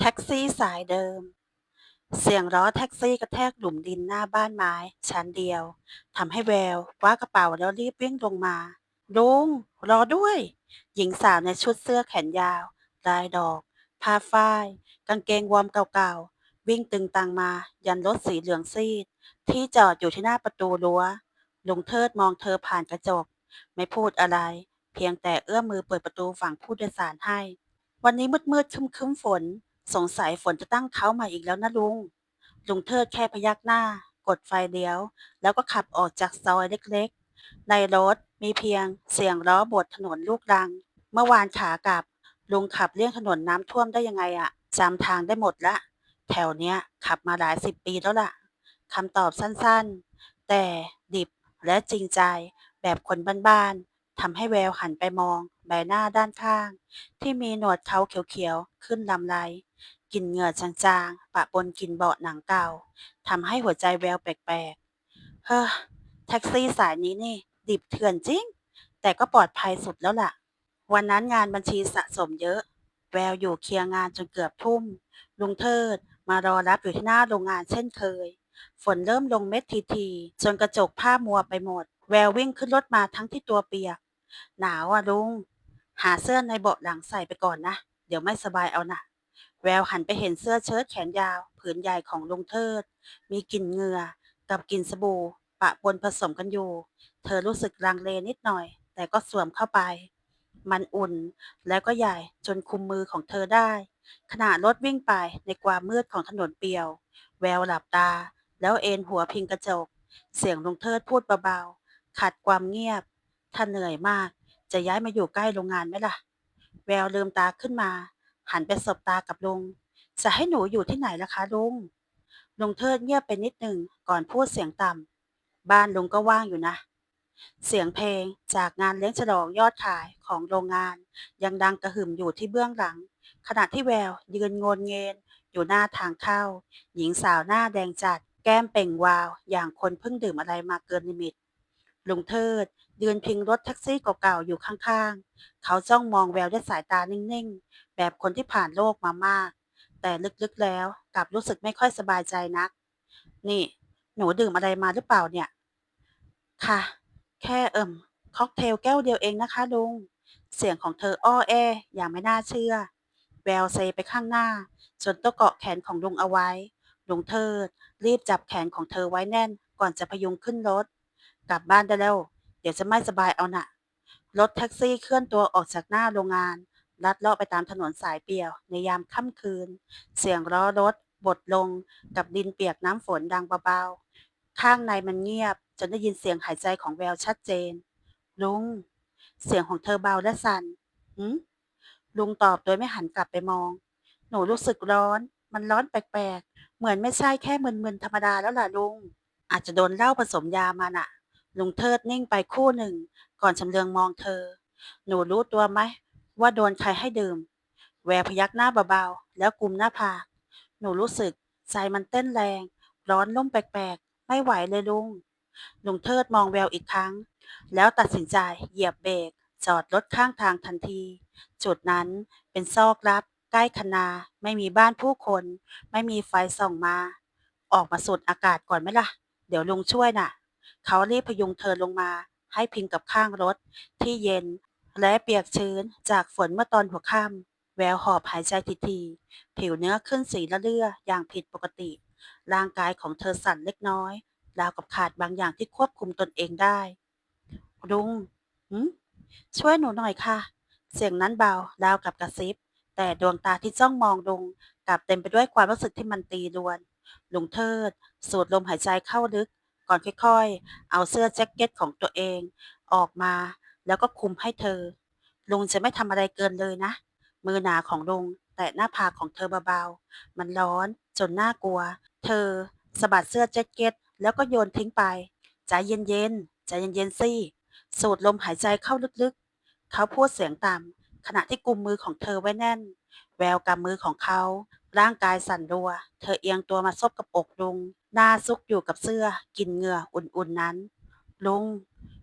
แท็กซี่สายเดิม เสียงล้อแท็กซี่กระแทกหลุมดินหน้าบ้านไม้ ชั้นเดียวทำให้แววคว้ากระเป๋าแล้วรีบวิ่งลงมาลุงรอด้วย หญิงสาวในชุดเสื้อแขนยาว ลายดอก ผ้าฝ้าย กางเกงวอร์มเก่าๆ วิ่งตึงตังมา ยันรถสีเหลืองซีด ที่จอดอยู่ที่หน้าประตูรั้วลุงเทิดมองเธอผ่านกระจก ไม่พูดอะไร เพียงแต่เอื้อมมือเปิดประตูฝั่งผู้โดยสารให้ วันนี้มืดๆครึ้มๆฝน สงสัยฝนจะตั้งเขามาอีกแล้วนะลุง ลุงเทิดแค่พยักหน้า กดไฟเลี้ยว แล้วก็ขับออกจากซอยเล็กๆ ในรถมีเพียงเสียงล้อบดถนนลูกรัง เมื่อวานขากลับ ลุงขับเลี่ยงถนนน้ำท่วมได้ยังไงอะจำทางได้หมดละ แถวเนี้ยขับมาหลายสิบปีแล้วล่ะคำตอบสั้นๆ แต่ดิบและจริงใจแบบคนบ้านๆ ทำให้แววหันไปมอง ใบหน้าด้านข้าง ที่มีหนวดเขาเขียวๆ ขึ้นลำไรกลิ่นเหงื่อจางๆ ปะปนกลิ่นเบาะหนังเก่าทำให้หัวใจแววแปลกๆ เฮ้อ แท็กซี่สายนี้นี่ ดิบเถื่อนจริง แต่ก็ปลอดภัยสุดแล้วล่ะ วันนั้นงานบัญชีสะสมเยอะ แววอยู่เคลียร์งานจนเกือบทุ่ม ลุงเทิดมารอรับอยู่ที่หน้าโรงงานเช่นเคย ฝนเริ่มลงเม็ดทีๆ จนกระจกผ้ามัวไปหมด แวววิ่งขึ้นรถมาทั้งที่ตัวเปียก หนาวอะลุง หาเสื้อในเบาะหลังใส่ไปก่อนนะ เดี๋ยวไม่สบายเอานะแววหันไปเห็นเสื้อเชิ้ตแขนยาว ผืนใหญ่ของลุงเทิด มีกลิ่นเหงื่อกับกลิ่นสบู่ ปะปนผสมกันอยู่ เธอรู้สึกลังเลนิดหน่อย แต่ก็สวมเข้าไป มันอุ่นแล้วก็ใหญ่จนคุมมือของเธอได้ ขณะรถวิ่งไปในความมืดของถนนเปียว แววหลับตา แล้วเอนหัวพิงกระจก เสียงลุงเทิดพูดเบาๆ ขัดความเงียบ ถ้าเหนื่อยมาก จะย้ายมาอยู่ใกล้โรงงานไหมล่ะ แววลืมตาขึ้นมา หันไปสบตากับลุง จะให้หนูอยู่ที่ไหนล่ะคะลุง ลุงเทิดเงียบไปนิดหนึ่งก่อนพูดเสียงต่ำ บ้านลุงก็ว่างอยู่นะ เสียงเพลงจากงานเลี้ยงฉลองยอดขายของโรงงาน ยังดังกระหึ่มอยู่ที่เบื้องหลัง ขณะที่แววยืนงนเงนอยู่หน้าทางเข้า หญิงสาวหน้าแดงจัด แก้มเป่งวาว อย่างคนเพิ่งดื่มอะไรมาเกินลิมิต ลุงเทิด ยืนพิงรถแท็กซี่เก่าๆอยู่ข้างๆ เขาจ้องมองแววด้วยสายตานิ่งๆ แบบคนที่ผ่านโลกมามาก แต่ลึกๆแล้วกลับรู้สึกไม่ค่อยสบายใจนัก นี่ หนูดื่มอะไรมาหรือเปล่าเนี่ย ค่ะ แค่เอิ่มค็อกเทลแก้วเดียวเองนะคะลุง เสียงของเธออ้อแออย่างไม่น่าเชื่อ แววเซไปข้างหน้า จนต้องเกาะแขนของลุงเอาไว้ ลุงเทิดรีบจับแขนของเธอไว้แน่น ก่อนจะพยุงขึ้นรถ กลับบ้านได้แล้ว เดี๋ยวจะไม่สบายเอาน่ะรถแท็กซี่เคลื่อนตัวออกจากหน้าโรงงาน ลัดเลาะไปตามถนนสายเปียว ในยามค่ำคืน เสียงล้อรถ บดลง กับดินเปียกน้ำฝนดังเบาๆ ข้างในมันเงียบ จนได้ยินเสียงหายใจของแววชัดเจน ลุง เสียงของเธอเบาและสั่นหืมลุงตอบโดยไม่หันกลับไปมอง หนูรู้สึกร้อน มันร้อนแปลกๆ เหมือนไม่ใช่แค่มึนๆธรรมดาแล้วล่ะลุง อาจจะโดนเหล้าผสมยามาน่ะ ลุงเทิดนิ่งไปคู่หนึ่ง ก่อนชำเลืองมองเธอ หนูรู้ตัวไหม ว่าโดนใครให้ดื่ม แววพยักหน้าเบาๆ แล้วกุมหน้าผาก หนูรู้สึก ใจมันเต้นแรง ร้อนลุ่มแปลกๆ ไม่ไหวเลยลุง ลุงเทิดมองแววอีกครั้ง แล้วตัดสินใจเหยียบเบรกจอดรถข้างทางทันที จุดนั้นเป็นซอกลับ ใกล้คนา ไม่มีบ้านผู้คน ไม่มีไฟส่องมา ออกมาสูดอากาศก่อนไหมล่ะ เดี๋ยวลุงช่วยน่ะ เขารีบพยุงเธอลงมา ให้พิงกับข้างรถ ที่เย็น และเปียกชื้นจากฝนเมื่อตอนหัวค่ำแววหอบหายใจทีๆผิวเนื้อขึ้นสีละเลืออย่างผิดปกติ ร่างกายของเธอสั่นเล็กน้อย ราวกับขาดบางอย่างที่ควบคุมตนเองได้ลุงหืมช่วยหนูหน่อยค่ะ เสียงนั้นเบาราวกับกระซิบ แต่ดวงตาที่จ้องมองลุงกลับเต็มไปด้วยความรู้สึกที่มันตีรวน ลุงเทิด สูดลมหายใจเข้าลึก ก่อนค่อยๆ เอาเสื้อแจ็คเก็ตของตัวเองออกมา แล้วก็คลุมให้เธอ ลุงจะไม่ทำอะไรเกินเลยนะ มือหนาของลุงแตะหน้าผากของเธอเบาๆ มันร้อนจนน่ากลัว เธอสะบัดเสื้อแจ็คเก็ต แล้วก็โยนทิ้งไป ใจเย็นๆ ใจเย็นๆสิสูดลมหายใจเข้าลึกๆ เขาพูดเสียงต่ำขณะที่กุมมือของเธอไว้แน่น แววกำมือของเขา ร่างกายสั่นรัว เธอเอียงตัวมาซบกับอกลุง หน้าซุกอยู่กับเสื้อกินเหงื่ออุ่นๆนั้น ลุง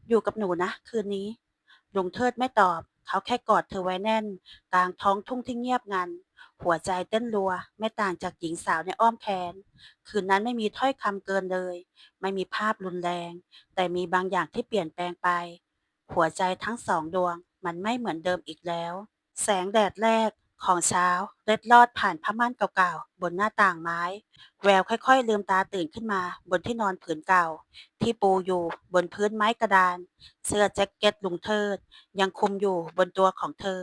อยู่กับหนูนะ คืนนี้ลุงเทิดไม่ตอบ เขาแค่กอดเธอไว้แน่น กลางท้องทุ่งที่เงียบงัน หัวใจเต้นรัว ไม่ต่างจากหญิงสาวในอ้อมแขน คืนนั้นไม่มีถ้อยคำเกินเลย ไม่มีภาพรุนแรง แต่มีบางอย่างที่เปลี่ยนแปลงไป หัวใจทั้งสองดวงมันไม่เหมือนเดิมอีกแล้ว แสงแดดแรก ของเช้าเล็ดลอดผ่านผ้าม่านเก่าๆ บนหน้าต่างไม้ แววค่อยๆ ลืมตาตื่นขึ้นมา บนที่นอนผืนเก่า ที่ปูอยู่บนพื้นไม้กระดาน เสื้อแจ็คเก็ตลุงเทิด ยังคลุมอยู่บนตัวของเธอ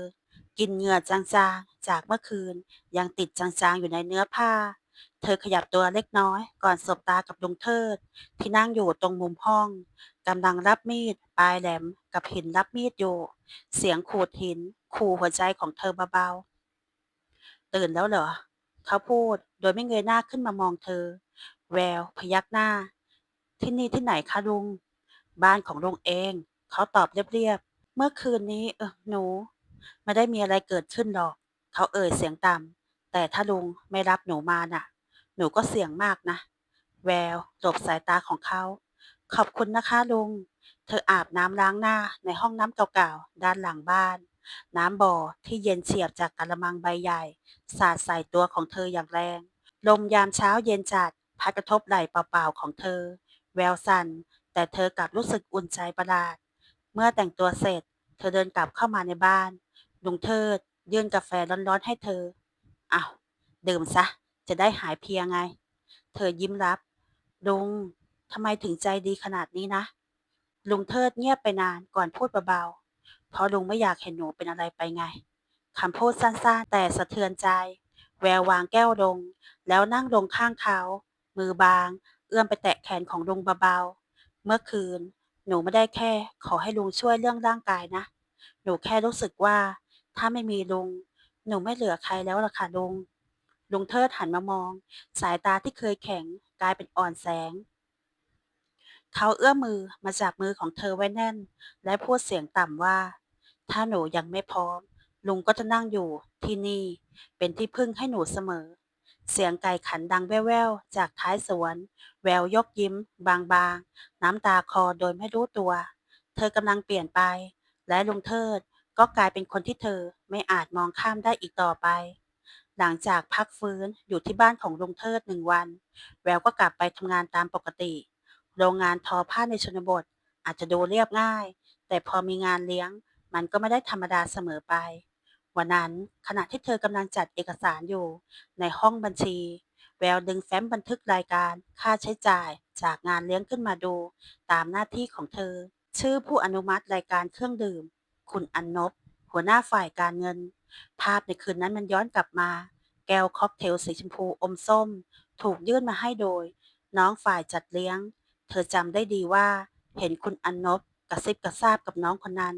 กลินเหงื่อจางๆ จากเมื่อคืน ยังติดจางๆ อยู่ในเนื้อผ้า เธอขยับตัวเล็กน้อย ก่อนสบตากับลุงเทิด ที่นั่งอยู่ตรงมุมห้องกำลังรับมีดปลายแหลมกับหินรับมีดอยู่ เสียงขูดหิน ขู่หัวใจของเธอเบาๆ ตื่นแล้วเหรอ เขาพูดโดยไม่เงยหน้าขึ้นมามองเธอ แวว พยักหน้า ที่นี่ที่ไหนคะลุง บ้านของลุงเอง เขาตอบเรียบๆ เมื่อคืนนี้เออหนู ไม่ได้มีอะไรเกิดขึ้นหรอก เขาเอ่ยเสียงต่ำแต่ถ้าลุงไม่รับหนูมาน่ะ หนูก็เสี่ยงมากนะ แววหลบสายตาของเขา ขอบคุณนะคะลุง เธออาบน้ำล้างหน้าในห้องน้ำเก่าๆ ด้านหลังบ้าน น้ำบ่อที่เย็นเฉียบจากกะละมังใบใหญ่ สาดใส่ตัวของเธออย่างแรง ลมยามเช้าเย็นจัดพัดกระทบไหล่เปล่าๆของเธอ แววสั่นแต่เธอกลับรู้สึกอุ่นใจประหลาด เมื่อแต่งตัวเสร็จ เธอเดินกลับเข้ามาในบ้านลุงเทิด ยื่นกาแฟร้อนๆให้เธออ้าวดื่มซะ จะได้หายเพลียไง เธอยิ้มรับลุงทำไมถึงใจดีขนาดนี้นะ ลุงเทิดเงียบไปนานก่อนพูดเบาๆ เพราะลุงไม่อยากเห็นหนูเป็นอะไรไปไงคำพูดสั้นๆแต่สะเทือนใจ แวววางแก้วลง แล้วนั่งลงข้างเขา มือบาง เอื้อมไปแตะแขนของลุงเบาๆ เมื่อคืน หนูไม่ได้แค่ ขอให้ลุงช่วยเรื่องร่างกายนะ หนูแค่รู้สึกว่า ถ้าไม่มีลุง หนูไม่เหลือใครแล้วล่ะค่ะลุง ลุงเทิดหันมามอง สายตาที่เคยแข็งกลายเป็นอ่อนแสง เขาเอื้อมมือมาจับมือของเธอไว้แน่น และพูดเสียงต่ำว่า ถ้าหนูยังไม่พร้อม ลุงก็จะนั่งอยู่ที่นี่ เป็นที่พึ่งให้หนูเสมอ เสียงไก่ขันดังแว่วๆ จากท้ายสวน แววยกยิ้ม บางๆ น้ำตาคอโดยไม่รู้ตัว เธอกำลังเปลี่ยนไป และลุงเทิดก็กลายเป็นคนที่เธอไม่อาจมองข้ามได้อีกต่อไป หลังจากพักฟื้นอยู่ที่บ้านของลุงเทิดหนึ่งวัน แววก็กลับไปทำงานตามปกติ โรงงานทอผ้าในชนบท อาจจะดูเรียบง่าย แต่พอมีงานเลี้ยง มันก็ไม่ได้ธรรมดาเสมอไป วันนั้นขณะที่เธอกำลังจัดเอกสารอยู่ ในห้องบัญชี แววดึงแฟ้มบันทึกรายการค่าใช้จ่ายจากงานเลี้ยงขึ้นมาดู ตามหน้าที่ของเธอ ชื่อผู้อนุมัติรายการเครื่องดื่ม คุณอันนบหัวหน้าฝ่ายการเงิน ภาพในคืนนั้นมันย้อนกลับมา แก้วค็อกเทลสีชมพูอมส้ม ถูกยื่นมาให้โดย น้องฝ่ายจัดเลี้ยง เธอจำได้ดีว่า เห็นคุณอันนบกระซิบกระซาบกับน้องคนนั้น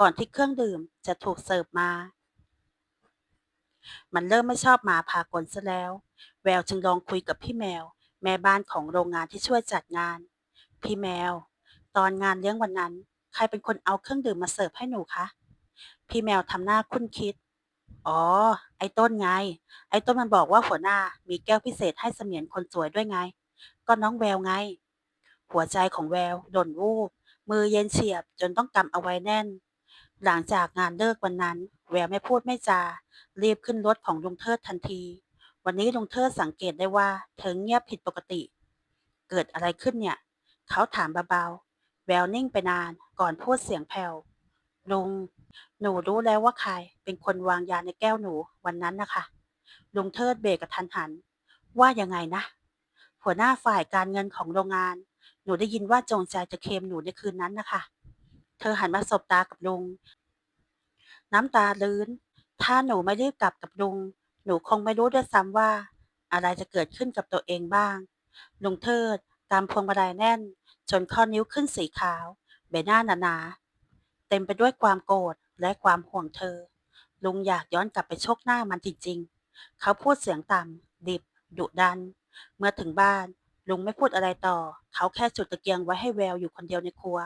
ก่อนที่เครื่องดื่มจะถูกเสิร์ฟมา มันเริ่มไม่ชอบหมาพากลซะแล้ว แววจึงลองคุยกับพี่แมว แม่บ้านของโรงงานที่ช่วยจัดงาน พี่แมว ตอนงานเลี้ยงวันนั้น ใครเป็นคนเอาเครื่องดื่มมาเสิร์ฟให้หนูคะ พี่แมวทำหน้าคุ้นคิด อ๋อ ไอ้ต้นไง ไอ้ต้นมันบอกว่าหัวหน้ามีแก้วพิเศษให้เสมียนคนสวยด้วยไง ก็น้องแววไง หัวใจของแววหล่นวูบมือเย็นเฉียบจนต้องกำเอาไว้แน่น หลังจากงานเลิกวันนั้น แววไม่พูดไม่จา รีบขึ้นรถของลุงเทิดทันที วันนี้ลุงเทิดสังเกตได้ว่า เธอเงียบผิดปกติ เกิดอะไรขึ้นเนี่ย เขาถามเบาๆ แววนิ่งไปนานก่อนพูดเสียงแผ่วลุง หนูรู้แล้วว่าใคร เป็นคนวางยาในแก้วหนูวันนั้นนะคะ ลุงเทิดเบรกกระทันหัน ว่ายังไงนะ หัวหน้าฝ่ายการเงินของโรงงาน หนูได้ยินว่าจงใจจะเคมหนูในคืนนั้นนะคะ เธอหันมาสบตากับลุง น้ำตาลื้น ถ้าหนูไม่รีบกลับกับลุง หนูคงไม่รู้ด้วยซ้ำว่า อะไรจะเกิดขึ้นกับตัวเองบ้าง ลุงเทิดตามพวงมาลัยแน่น จนข้อนิ้วขึ้นสีขาว ใบหน้าหนาๆเต็มไปด้วยความโกรธและความห่วงเธอ ลุงอยากย้อนกลับไปชกหน้ามันจริงๆ เขาพูดเสียงต่ำดิบดุดัน เมื่อถึงบ้าน ลุงไม่พูดอะไรต่อ เขาแค่จุดตะเกียงไว้ให้แววอยู่คนเดียวในครัว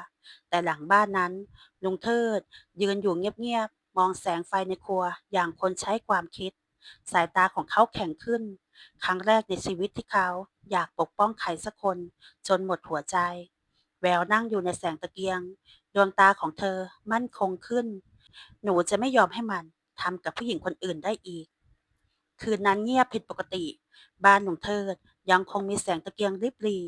แต่หลังบ้านนั้น ลุงเทิด ยืนอยู่เงียบๆ มองแสงไฟในครัวอย่างคนใช้ความคิด สายตาของเขาแข็งขึ้น ครั้งแรกในชีวิตที่เขาอยากปกป้องใครสักคน จนหมดหัวใจ แววนั่งอยู่ในแสงตะเกียง ดวงตาของเธอมั่นคงขึ้น หนูจะไม่ยอมให้มันทำกับผู้หญิงคนอื่นได้อีก คืนนั้นเงียบผิดปกติ บ้านลุงเทิด ยังคงมีแสงตะเกียงริบหรี่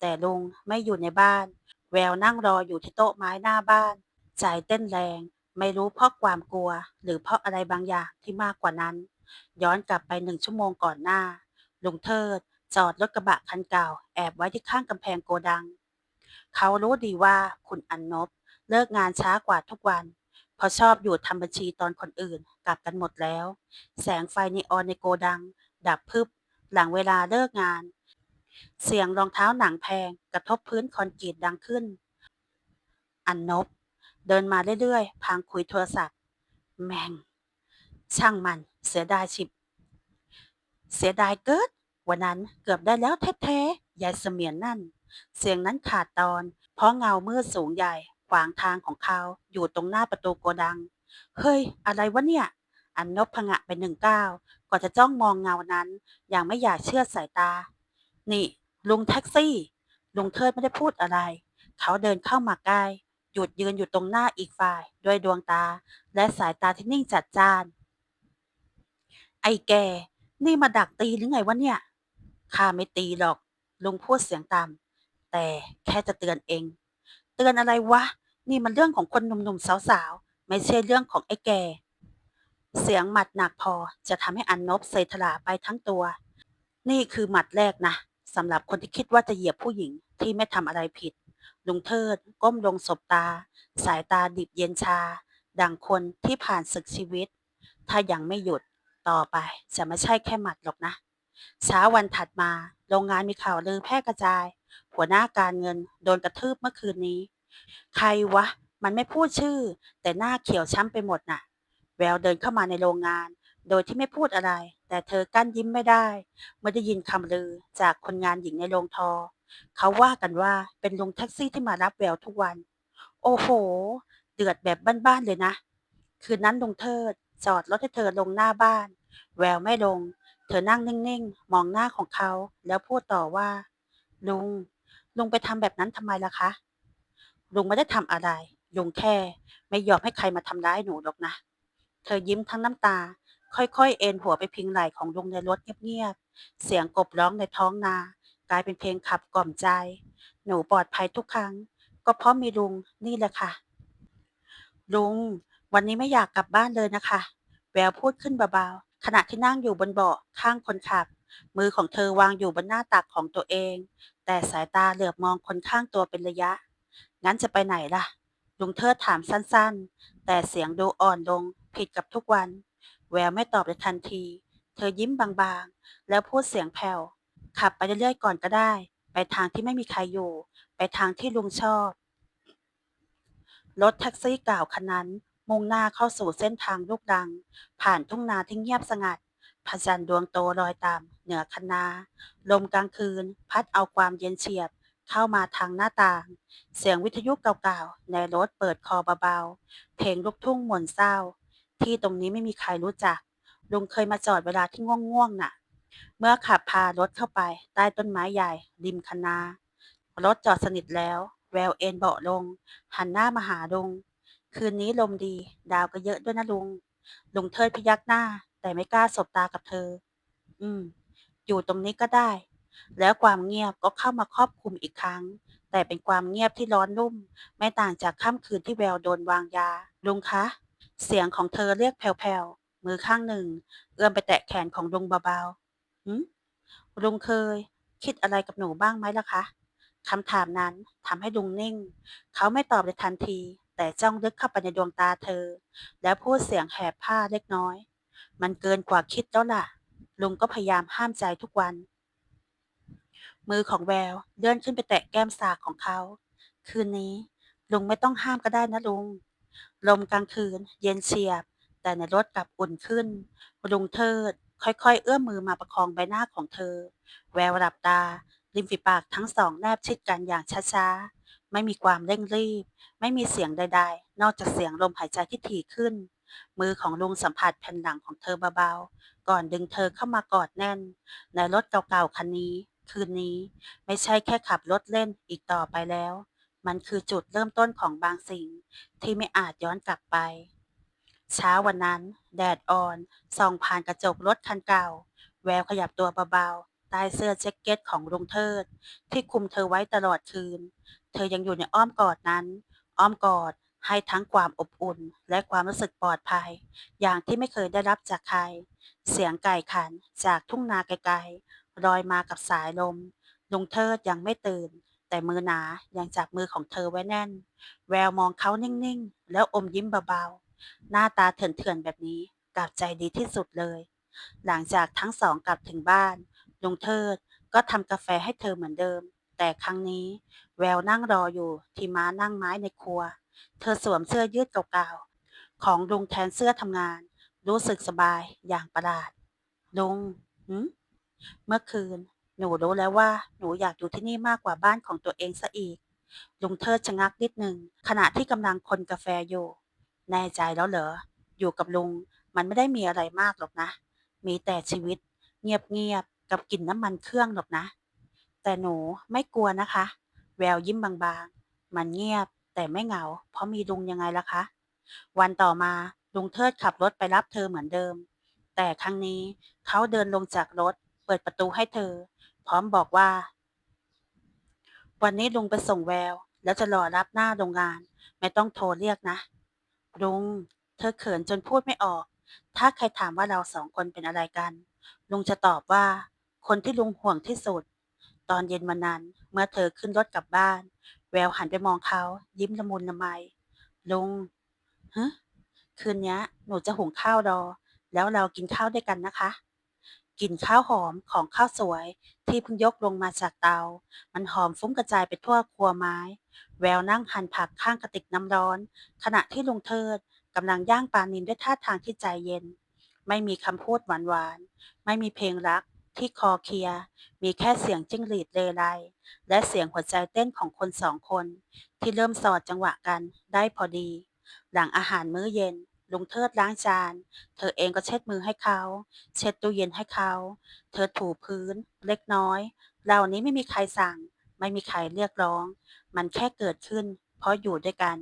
แต่ลุงไม่อยู่ในบ้าน แววนั่งรออยู่ที่โต๊ะไม้หน้าบ้าน ใจเต้นแรง ไม่รู้เพราะความกลัว หรือเพราะอะไรบางอย่างที่มากกว่านั้น ย้อนกลับไปหนึ่งชั่วโมงก่อนหน้า ลุงเทิด จอดรถกระบะคันเก่า แอบไว้ที่ข้างกำแพงโกดัง เขารู้ดีว่าคุณอันนบเลิกงานช้ากว่าทุกวันเพราะชอบอยู่ทำบัญชีตอนคนอื่น กลับกันหมดแล้ว แสงไฟนีออนในโกดัง ดับพึบ หลังเวลาเลิกงาน เสียงรองเท้าหนังแพงกระทบพื้นคอนกรีตดังขึ้น อันนบ เดินมาเรื่อยๆ พางคุยโทรศัพท์ แม่งช่างมัน เสียดายฉิบ เสียดายเกิด วันนั้นเกือบได้แล้วแท้ๆยายเสมียนนั่น เสียงนั้นขาดตอน เพราะเงามืดสูงใหญ่ขวางทางของเขาอยู่ตรงหน้าประตูโกดัง เฮ้ย อะไรวะเนี่ย อันนบพงะไปหนึ่งก้าว ก่อนจะจ้องมองเงานั้น อย่างไม่อยากเชื่อสายตา นี่ ลุงแท็กซี่ ลุงเทิดไม่ได้พูดอะไร เขาเดินเข้ามาใกล้หยุดยืนอยู่ตรงหน้าอีกฝ่าย ด้วยดวงตา และสายตาที่นิ่งจัดจ้าน ไอ้แก นี่มาดักตีหรือไงวะเนี่ยข้าไม่ตีหรอก ลุงพูดเสียงต่ำแต่แค่จะเตือนเอง เตือนอะไรวะ นี่มันเรื่องของคนหนุ่มๆสาวๆ ไม่ใช่เรื่องของไอ้แก เสียงหมัดหนักพอจะทำให้อันนบเซถลาไปทั้งตัว นี่คือหมัดแรกนะสำหรับคนที่คิดว่าจะเหยียบผู้หญิงที่ไม่ทำอะไรผิด ลุงเทิด ก้มลงสบตา สายตาดิบเย็นชา ดังคนที่ผ่านศึกชีวิต ถ้ายังไม่หยุดต่อไปจะไม่ใช่แค่หมัดหรอกนะ เช้าวันถัดมา โรงงานมีข่าวลือแพร่กระจาย หัวหน้าการเงินโดนกระทืบเมื่อคืนนี้ ใครวะ มันไม่พูดชื่อ แต่หน้าเขียวช้ำไปหมดน่ะ แววเดินเข้ามาในโรงงาน โดยที่ไม่พูดอะไร แต่เธอกั้นยิ้มไม่ได้เมื่อได้ยินคำลือจากคนงานหญิงในโรงทอ เขาว่ากันว่าเป็นลุงแท็กซี่ที่มารับแววทุกวัน โอ้โห เดือดแบบบ้านๆเลยนะ คืนนั้นลุงเทิดจอดรถให้เธอลงหน้าบ้าน แววไม่ลง เธอนั่งนิ่งๆ มองหน้าของเขา แล้วพูดต่อว่า ลุง ลุงไปทำแบบนั้นทำไมล่ะคะ ลุงไม่ได้ทำอะไร ลุงแค่ ไม่ยอมให้ใครมาทำร้ายหนูหรอกนะ เธอยิ้มทั้งน้ำตา ค่อยๆ เอนหัวไปพิงไหล่ของลุงในรถเงียบๆ เสียงกบร้องในท้องนา กลายเป็นเพลงขับกล่อมใจ หนูปลอดภัยทุกครั้ง ก็เพราะมีลุงนี่แหละค่ะ ลุง วันนี้ไม่อยากกลับบ้านเลยนะคะ แววพูดขึ้นเบาๆ ขณะที่นั่งอยู่บนเบาะข้างคนขับ มือของเธอวางอยู่บนหน้าตักของตัวเอง แต่สายตาเหลือบมองคนข้างตัวเป็นระยะ งั้นจะไปไหนล่ะ ลุงเทิดถามสั้นๆ แต่เสียงดูอ่อนลง ผิดกับทุกวัน แววไม่ตอบในทันที เธอยิ้มบางๆ แล้วพูดเสียงแผ่ว ขับไปเรื่อยๆก่อนก็ได้ ไปทางที่ไม่มีใครอยู่ ไปทางที่ลุงชอบ รถแท็กซี่เก่าคันนั้น มุ่งหน้าเข้าสู่เส้นทางลูกดัง ผ่านทุ่งนาที่เงียบสงัดพระจันทร์ดวงโตลอยต่ำเหนือคันนา ลมกลางคืน พัดเอาความเย็นเฉียบเข้ามาทางหน้าต่าง เสียงวิทยุเก่าๆ ในรถเปิดคอเบาๆ เพลงลูกทุ่งหม่นเศร้า ที่ตรงนี้ไม่มีใครรู้จัก ลุงเคยมาจอดเวลาที่ง่วงๆน่ะ เมื่อขับพารถเข้าไป ใต้ต้นไม้ใหญ่ ริมคันนารถจอดสนิทแล้ว แววเอนเบาะลง หันหน้ามาหาลุง คืนนี้ลมดี ดาวก็เยอะด้วยนะลุง ลุงเทิดพยักหน้า แต่ไม่กล้าสบตากับเธอ อืม อยู่ตรงนี้ก็ได้ แล้วความเงียบก็เข้ามาครอบคลุมอีกครั้ง แต่เป็นความเงียบที่ร้อนรุ่ม ไม่ต่างจากค่ำคืนที่แววโดนวางยา ลุงคะ เสียงของเธอเรียกแผ่วๆ มือข้างหนึ่ง เอื้อมไปแตะแขนของลุงเบาๆหืมลุงเคย คิดอะไรกับหนูบ้างไหมล่ะคะคำถามนั้นทำให้ลุงนิ่ง เขาไม่ตอบในทันที แต่จ้องลึกเข้าไปในดวงตาเธอ แล้วพูดเสียงแหบผ้าเล็กน้อย มันเกินกว่าคิดแล้วล่ะ ลุงก็พยายามห้ามใจทุกวัน มือของแววเลื่อนขึ้นไปแตะแก้มสากของเขา คืนนี้ ลุงไม่ต้องห้ามก็ได้นะลุง ลมกลางคืน เย็นเฉียบ แต่ในรถกลับอุ่นขึ้นลุงเทิด ค่อยๆ เอื้อมมือมาประคองใบหน้าของเธอ แววหลับตา ริมฝีปากทั้งสองแนบชิดกันอย่างช้าๆ ไม่มีความเร่งรีบ ไม่มีเสียงใดๆ นอกจากเสียงลมหายใจที่ถี่ขึ้น มือของลุงสัมผัสแผ่นหลังของเธอเบาๆ ก่อนดึงเธอเข้ามากอดแน่น ในรถเก่าๆ คันนี้ คืนนี้ ไม่ใช่แค่ขับรถเล่นอีกต่อไปแล้ว มันคือจุดเริ่มต้นของบางสิ่งที่ไม่อาจย้อนกลับไป เช้าวันนั้น แดดอ่อน ส่องผ่านกระจกรถคันเก่า แววขยับตัวเบาๆใต้เสื้อแจ็คเก็ตของลุงเทิด ที่คุมเธอไว้ตลอดคืน เธอยังอยู่ในอ้อมกอดนั้น อ้อมกอดให้ทั้งความอบอุ่นและความรู้สึกปลอดภัย อย่างที่ไม่เคยได้รับจากใคร เสียงไก่ขันจากทุ่งนาไกลๆลอยมากับสายลมลุงเทิดยังไม่ตื่น แต่มือหนายังจับมือของเธอไว้แน่น แววมองเขานิ่งๆ แล้วอมยิ้มเบาๆ หน้าตาเถื่อนๆ แบบนี้กลับใจดีที่สุดเลย หลังจากทั้งสองกลับถึงบ้านลุงเทิดก็ทำกาแฟให้เธอเหมือนเดิม แต่ครั้งนี้ แววนั่งรออยู่ที่ม้านั่งไม้ในครัว เธอสวมเสื้อยืดเก่าๆ ของลุงแทนเสื้อทำงาน รู้สึกสบายอย่างประหลาดลุงหืมเมื่อคืน หนูรู้แล้วว่าหนูอยากอยู่ที่นี่มากกว่าบ้านของตัวเองซะอีก ลุงเทิดชะงักนิดหนึ่งขณะที่กำลังคนกาแฟอยู่ แน่ใจแล้วเหรอ อยู่กับลุงมันไม่ได้มีอะไรมากหรอกนะ มีแต่ชีวิต เงียบๆกับกลิ่นน้ำมันเครื่องหรอกนะ แต่หนูไม่กลัวนะคะ แววยิ้มบางๆ มันเงียบแต่ไม่เหงา เพราะมีลุงยังไงล่ะคะ วันต่อมาลุงเทิดขับรถไปรับเธอเหมือนเดิม แต่ครั้งนี้เขาเดินลงจากรถ เปิดประตูให้เธอ พร้อมบอกว่า วันนี้ลุงไปส่งแวว แล้วจะรอรับหน้าโรงงาน ไม่ต้องโทรเรียกนะ ลุง เธอเขินจนพูดไม่ออก ถ้าใครถามว่าเราสองคนเป็นอะไรกัน ลุงจะตอบว่า คนที่ลุงห่วงที่สุด ตอนเย็นวันนั้น เมื่อเธอขึ้นรถกลับบ้าน แววหันไปมองเขา ยิ้มละมุนละไม ลุงฮะคืนนี้หนูจะหุงข้าวรอ แล้วเรากินข้าวด้วยกันนะคะ กลิ่นข้าวหอมของข้าวสวย ที่เพิ่งยกลงมาจากเตา มันหอมฟุ้งกระจายไปทั่วครัวไม้ แววนั่งหั่นผักข้างกระติกน้ำร้อน ขณะที่ลุงเทิดกำลังย่างปลานิลด้วยท่าทางที่ใจเย็น ไม่มีคำพูดหวานๆไม่มีเพลงรักที่คอเคลีย มีแค่เสียงจิ้งหรีดเรไร และเสียงหัวใจเต้นของคนสองคน ที่เริ่มสอดจังหวะกันได้พอดี หลังอาหารมื้อเย็น ลุงเทิดล้างจาน เธอเองก็เช็ดมือให้เขา เช็ดตู้เย็นให้เขา เธอถูพื้น เล็กน้อย เหล่านี้ไม่มีใครสั่ง ไม่มีใครเรียกร้อง มันแค่เกิดขึ้น เพราะอยู่ด้วยกัน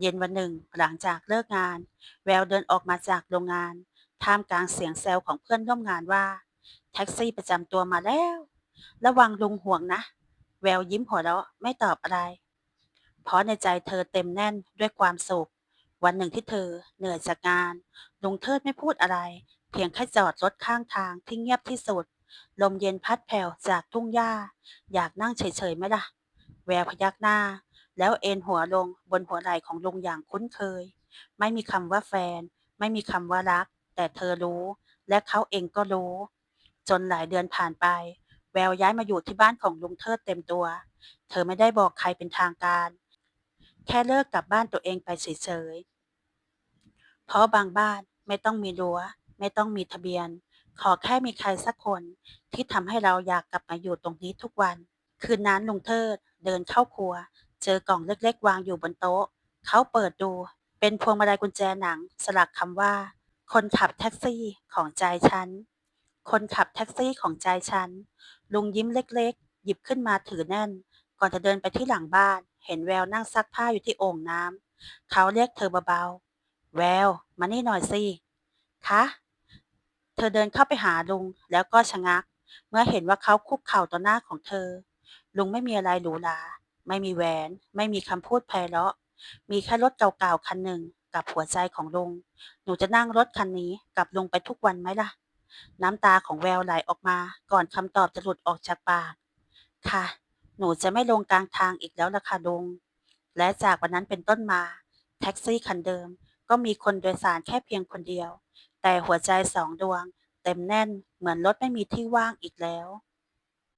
เย็นวันหนึ่งหลังจากเลิกงาน แววเดินออกมาจากโรงงาน ท่ามกลางเสียงแซวของเพื่อนร่วมงานว่า แท็กซี่ประจำตัวมาแล้ว ระวังลุงห่วงนะ แววยิ้มหัวเราะไม่ตอบอะไร เพราะในใจเธอเต็มแน่นด้วยความสุข วันหนึ่งที่เธอเหนื่อยจากงานลุงเทิดไม่พูดอะไร เพียงแค่จอดรถข้างทางที่เงียบที่สุด ลมเย็นพัดแผ่วจากทุ่งหญ้า อยากนั่งเฉยๆไหมล่ะ แววพยักหน้า แล้วเอนหัวลงบนหัวไหล่ของลุงอย่างคุ้นเคย ไม่มีคำว่าแฟน ไม่มีคำว่ารัก แต่เธอรู้ และเขาเองก็รู้ จนหลายเดือนผ่านไป แววย้ายมาอยู่ที่บ้านของลุงเทิดเต็มตัว เธอไม่ได้บอกใครเป็นทางการ แค่เลิกกลับบ้านตัวเองไปเฉยๆ เพราะบางบ้านไม่ต้องมีรั้ว ไม่ต้องมีทะเบียน ขอแค่มีใครสักคนที่ทำให้เราอยากกลับมาอยู่ตรงนี้ทุกวัน คืนนั้นลุงเทิดเดินเข้าครัว เจอกล่องเล็กๆ วางอยู่บนโต๊ะ เขาเปิดดู เป็นพวงมาลัยกุญแจหนัง สลักคำว่า คนขับแท็กซี่ของใจฉัน คนขับแท็กซี่ของใจฉัน ลุงยิ้มเล็กๆ หยิบขึ้นมาถือแน่น ก่อนจะเดินไปที่หลังบ้าน เห็นแววนั่งซักผ้าอยู่ที่โอ่งน้ำเขาเรียกเธอเบาๆ แวว มานี่หน่อยสิ คะ เธอเดินเข้าไปหาลุงแล้วก็ชะงัก เมื่อเห็นว่าเขาคุกเข่าต่อหน้าของเธอ ลุงไม่มีอะไรหรูหรา ไม่มีแหวน ไม่มีคำพูดไพเราะ มีแค่รถเก่าๆคันหนึ่งกับหัวใจของลุง หนูจะนั่งรถคันนี้กับลุงไปทุกวันไหมล่ะ น้ำตาของแววไหลออกมา ก่อนคำตอบจะหลุดออกจากปาก ค่ะ หนูจะไม่ลงกลางทางอีกแล้วล่ะค่ะลุง และจากวันนั้นเป็นต้นมา แท็กซี่คันเดิม ก็มีคนโดยสารแค่เพียงคนเดียว แต่หัวใจสองดวง เต็มแน่นเหมือนรถไม่มีที่ว่างอีกแล้ว